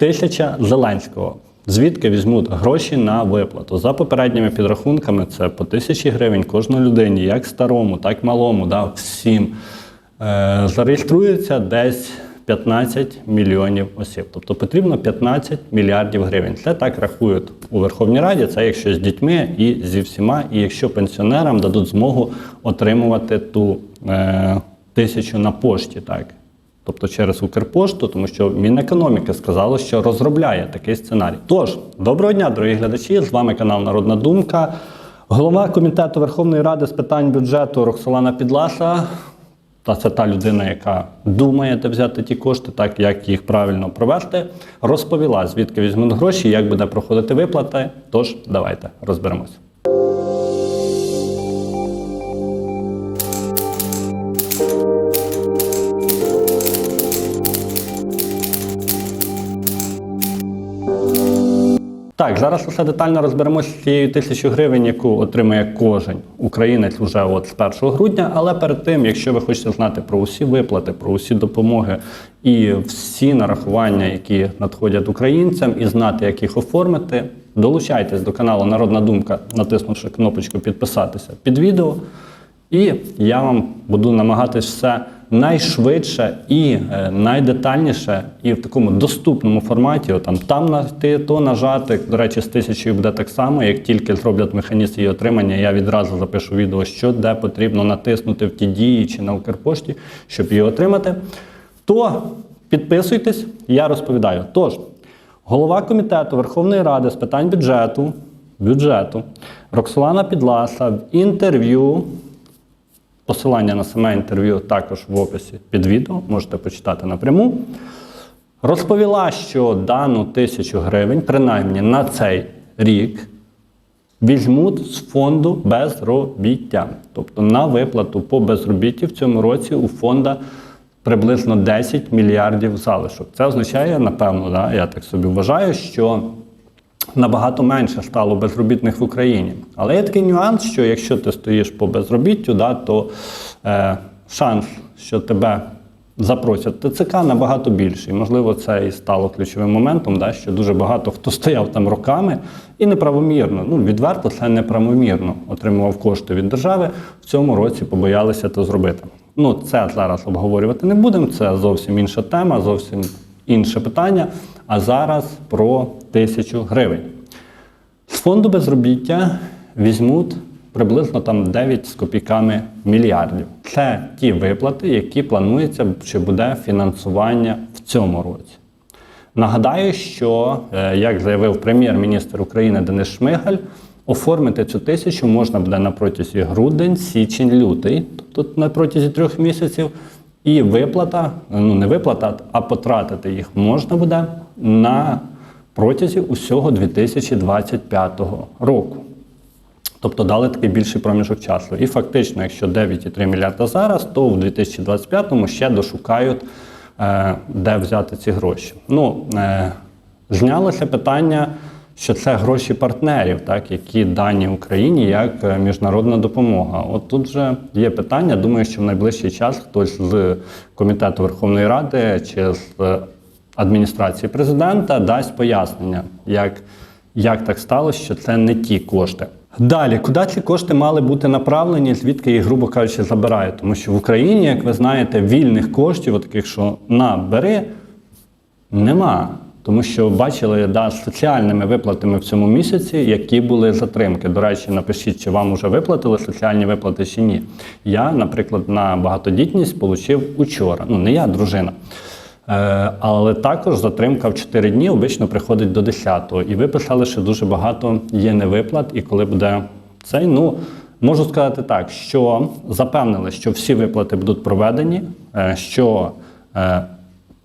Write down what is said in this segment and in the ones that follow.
Тисяча Зеленського. Звідки візьмуть гроші на виплату? За попередніми підрахунками, це по тисячі гривень кожній людині, як старому, так і малому, да, всім. Е, зареєструється десь 15 мільйонів осіб. Тобто потрібно 15 мільярдів гривень. Це так рахують у Верховній Раді. Це якщо з дітьми і зі всіма, і якщо пенсіонерам дадуть змогу отримувати ту е, тисячу на пошті, так. Тобто через Укрпошту, тому що Мінекономіки сказало, що розробляє такий сценарій. Тож, доброго дня, дорогі глядачі! З вами канал Народна Думка. Голова комітету Верховної Ради з питань бюджету Роксолана Підласа. Та це та людина, яка думає, де взяти ті кошти, так як їх правильно провести, розповіла, звідки візьмуть гроші, як буде проходити виплати. Тож, давайте розберемося. Так, зараз усе детально розберемося з цією тисячою гривень, яку отримує кожен українець уже от з 1 грудня. Але перед тим, якщо ви хочете знати про усі виплати, про усі допомоги і всі нарахування, які надходять українцям, і знати, як їх оформити, долучайтесь до каналу Народна Думка, натиснувши кнопочку підписатися під відео. І я вам буду намагатись все найшвидше і е, найдетальніше, і в такому доступному форматі. От, там там нажати, то нажати. До речі, з тисячою буде так само. Як тільки зроблять механізм її отримання, я відразу запишу відео, що де потрібно натиснути в ті дії чи на Укрпошті, щоб її отримати. То підписуйтесь, я розповідаю. Тож, голова комітету Верховної Ради з питань бюджету, бюджету Роксолана Підласа в інтерв'ю. Посилання на саме інтерв'ю також в описі під відео, можете почитати напряму. Розповіла, що дану тисячу гривень, принаймні на цей рік, візьмуть з фонду безробіття. Тобто на виплату по безробітті в цьому році у фонда приблизно 10 мільярдів залишок. Це означає, напевно, да, я так собі вважаю, що набагато менше стало безробітних в Україні. Але є такий нюанс, що якщо ти стоїш по безробіттю, да, то е, шанс, що тебе запросять ТЦК, набагато більший. Можливо, це і стало ключовим моментом, да, що дуже багато хто стояв там роками і неправомірно, ну відверто це неправомірно отримував кошти від держави. В цьому році побоялися це зробити. Ну, це зараз обговорювати не будемо. Це зовсім інша тема, зовсім інше питання. А зараз про тисячу гривень. З фонду безробіття візьмуть приблизно там 9 з копійками мільярдів. Це ті виплати, які планується, що буде фінансування в цьому році. Нагадаю, що, е, як заявив прем'єр-міністр України Денис Шмигаль, оформити цю тисячу можна буде на протязі грудень, січень, лютий, тобто на протязі трьох місяців. І виплата, ну не виплата, а потратити їх можна буде на протязі усього 2025 року. Тобто дали такий більший проміжок часу. І фактично, якщо 9,3 мільярда зараз, то в 2025-му ще дошукають, е, де взяти ці гроші. Ну, е, знялося питання, що це гроші партнерів, так, які дані Україні як е, міжнародна допомога. От тут вже є питання. Думаю, що в найближчий час хтось з комітету Верховної Ради чи з е, адміністрації президента дасть пояснення, як, як так сталося, що це не ті кошти. Далі, куди ці кошти мали бути направлені, звідки їх, грубо кажучи, забирають? Тому що в Україні, як ви знаєте, вільних коштів, таких, що на бери, нема. Тому що бачили да, соціальними виплатами в цьому місяці, які були затримки. До речі, напишіть, чи вам вже виплатили соціальні виплати чи ні. Я, наприклад, на багатодітність отримав учора. Ну, не я, дружина. Е, але також затримка в 4 дні обично приходить до 10-го. І ви писали, що дуже багато є невиплат, і коли буде цей, ну можу сказати так, що запевнили, що всі виплати будуть проведені, е, що е,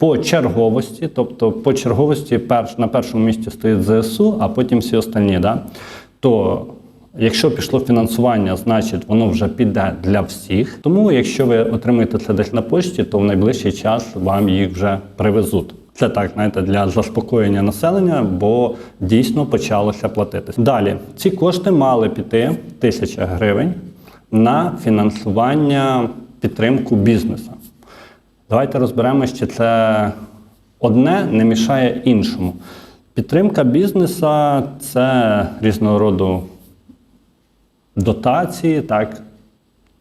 по черговості, тобто по черговості перш, на першому місці стоїть ЗСУ, а потім всі остальні. Да? То Якщо пішло фінансування, значить воно вже піде для всіх. Тому, якщо ви отримаєте це десь на пошті, то в найближчий час вам їх вже привезуть. Це так, знаєте, для заспокоєння населення, бо дійсно почалося платити. Далі ці кошти мали піти тисяча гривень на фінансування підтримку бізнесу. Давайте розберемося, чи це одне не мішає іншому. Підтримка бізнесу це різного роду дотації, так,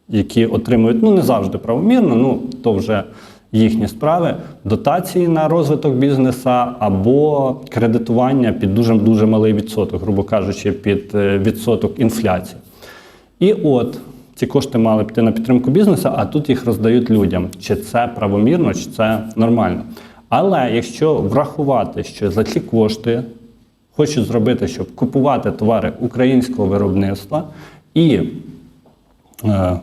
які отримують ну не завжди правомірно, ну то вже їхні справи, дотації на розвиток бізнесу або кредитування під дуже дуже малий відсоток, грубо кажучи, під е, відсоток інфляції. І от ці кошти мали піти на підтримку бізнесу, а тут їх роздають людям. Чи це правомірно, чи це нормально. Але якщо врахувати, що за ці кошти хочуть зробити, щоб купувати товари українського виробництва і е,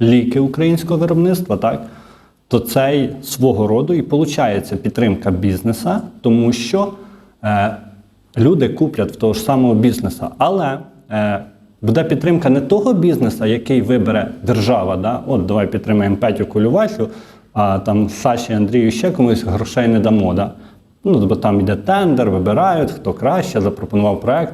ліки українського виробництва, так, то це свого роду і виходить підтримка бізнеса, тому що е, люди куплять в того ж самого бізнесу. Але е, буде підтримка не того бізнесу, який вибере держава. Да? От давай підтримаємо Петю Колювасю, а там Саші Андрію ще комусь грошей не дамо. Да? Ну, бо там йде тендер, вибирають, хто краще, запропонував проект.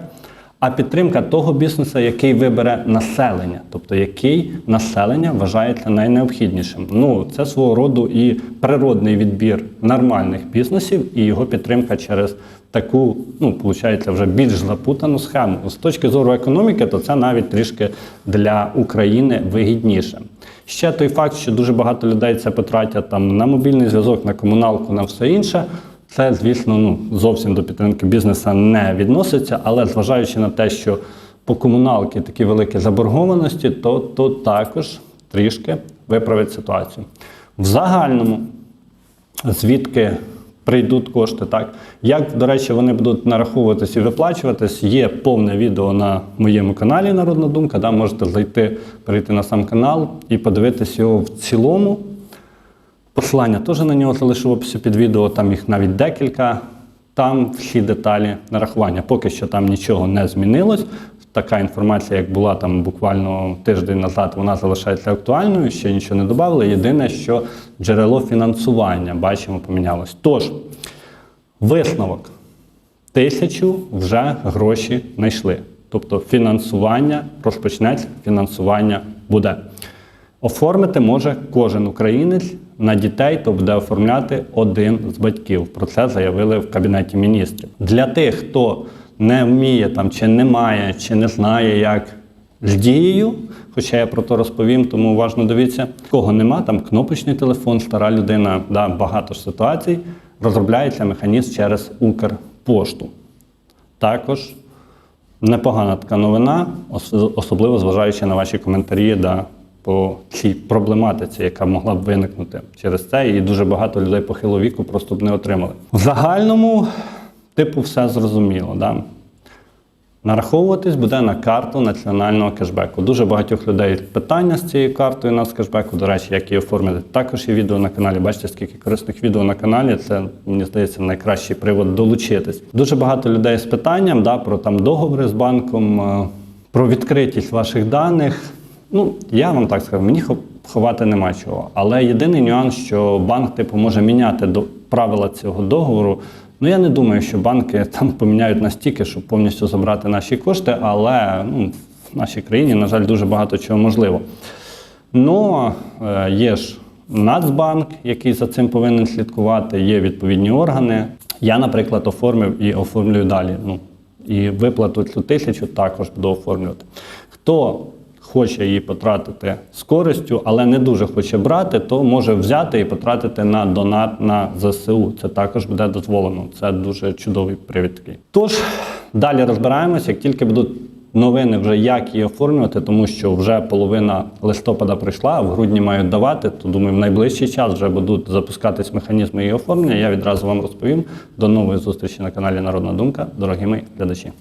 А підтримка того бізнесу, який вибере населення, тобто який населення вважається найнеобхіднішим. Ну, це свого роду і природний відбір нормальних бізнесів, і його підтримка через таку, ну, виходить, вже більш запутану схему. З точки зору економіки, то це навіть трішки для України вигідніше. Ще той факт, що дуже багато людей це потратять там на мобільний зв'язок, на комуналку, на все інше. Це, звісно, ну зовсім до підтримки бізнесу не відноситься, але зважаючи на те, що по комуналки такі великі заборгованості, то, то також трішки виправить ситуацію. В загальному, звідки прийдуть кошти, так як, до речі, вони будуть нараховуватись і виплачуватись, є повне відео на моєму каналі Народна Думка. Да, можете зайти, перейти на сам канал і подивитись його в цілому. Посилання теж на нього залишу в описі під відео, там їх навіть декілька. Там всі деталі нарахування. Поки що там нічого не змінилось. Така інформація, як була там буквально тиждень назад, вона залишається актуальною, ще нічого не додали. Єдине, що джерело фінансування, бачимо, помінялось. Тож, висновок. Тисячу вже гроші знайшли. Тобто фінансування розпочнеться, фінансування буде. Оформити може кожен українець на дітей, то буде оформляти один з батьків. Про це заявили в кабінеті міністрів. Для тих, хто не вміє там, чи не має, чи не знає, як з дією, хоча я про то розповім, тому уважно дивіться. Кого нема, там кнопочний телефон, стара людина, да, багато ж ситуацій. Розробляється механізм через Укрпошту. Також непогана така новина, особливо зважаючи на ваші коментарі да, по цій проблематиці, яка могла б виникнути через це, і дуже багато людей похилого віку просто б не отримали. В загальному, типу, все зрозуміло. Да? Нараховуватись буде на карту національного кешбеку. Дуже багатьох людей питання з цією картою на кешбеку. До речі, як її оформити. Також є відео на каналі. Бачите, скільки корисних відео на каналі. Це мені здається найкращий привод долучитись. Дуже багато людей з питанням да, про там договори з банком, е, про відкритість ваших даних. Ну, я вам так скажу, мені ховати нема чого. Але єдиний нюанс, що банк типу може міняти правила цього договору. Ну я не думаю, що банки там поміняють настільки, щоб повністю забрати наші кошти, але ну, в нашій країні, на жаль, дуже багато чого можливо. Ну, е, є ж Нацбанк, який за цим повинен слідкувати, є відповідні органи. Я, наприклад, оформив і оформлюю далі. Ну, і виплату цю тисячу також буду оформлювати. Хто хоче її потратити з користю, але не дуже хоче брати, то може взяти і потратити на донат на ЗСУ. Це також буде дозволено. Це дуже чудовий привід. Тож далі розбираємось, як тільки будуть новини, вже як її оформлювати, тому що вже половина листопада прийшла, а в грудні мають давати. То думаю, в найближчий час вже будуть запускатись механізми її оформлення. Я відразу вам розповім. До нової зустрічі на каналі Народна Думка, дорогі мої глядачі.